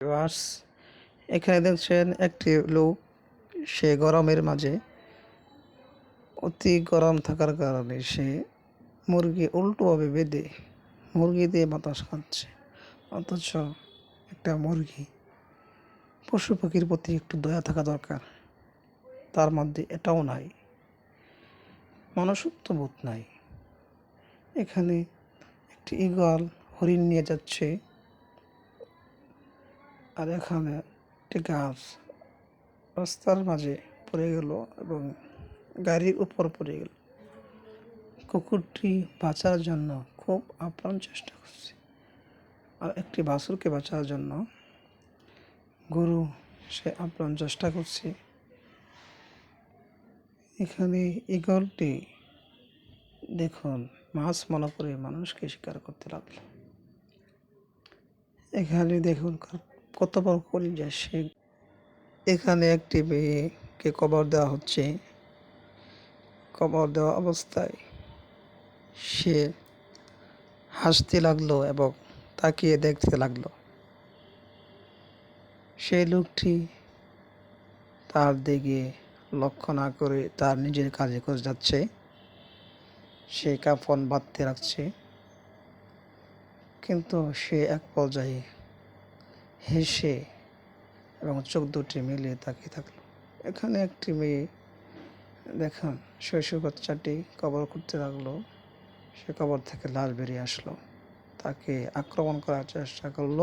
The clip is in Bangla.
বাস এখানে দেখছেন একটি লোক, সে গরমের মাঝে অতি গরম থাকার কারণে সে মুরগি উল্টোভাবে বেঁধে মুরগি দিয়ে বাতাস খাচ্ছে। অথচ একটা মুরগি পশু পাখির প্রতি একটু দয়া থাকা দরকার। তার মধ্যে এটাও নাই, মনুষ্যত্ব বোধ নাই। এখানে একটি ঈগল হরিণ নিয়ে যাচ্ছে। আর এখানে একটি গাছ রাস্তার মাঝে পড়ে গেল এবং গাড়ির উপর পড়ে গেল। কুকুরটি বাঁচার জন্য খুব আপ্রাণ চেষ্টা করছে। আর একটি বাছুরকে বাঁচার জন্য গরু সে আপ্রাণ চেষ্টা করছে। এখানে ইগলটি দেখুন, মাছ মনে করে মানুষকে শিকার করতে লাগল। এখানে দেখুন কত বড় কলিজা সে এখানে একটি মেয়েকে কবর দেওয়া হচ্ছে। কবর দেওয়া অবস্থায় সে হাসতে লাগল এবং তাকিয়ে দেখতে লাগল। সেই লোকটি তার দিকে লক্ষ্য না করে তার নিজের কাজে করে যাচ্ছে। সে কাফন বাঁধতে রাখছে। কিন্তু সে এক পর্যায়ে হেসে এবং চোখ দুটি মিলিয়ে তাকিয়ে থাকল। এখানে একটি মেয়ে, দেখান শৈশব বাচ্চাটি কবর করতে লাগল। সে কবর থেকে লাল বেরিয়ে আসলো। তাকে আক্রমণ করার চেষ্টা করল।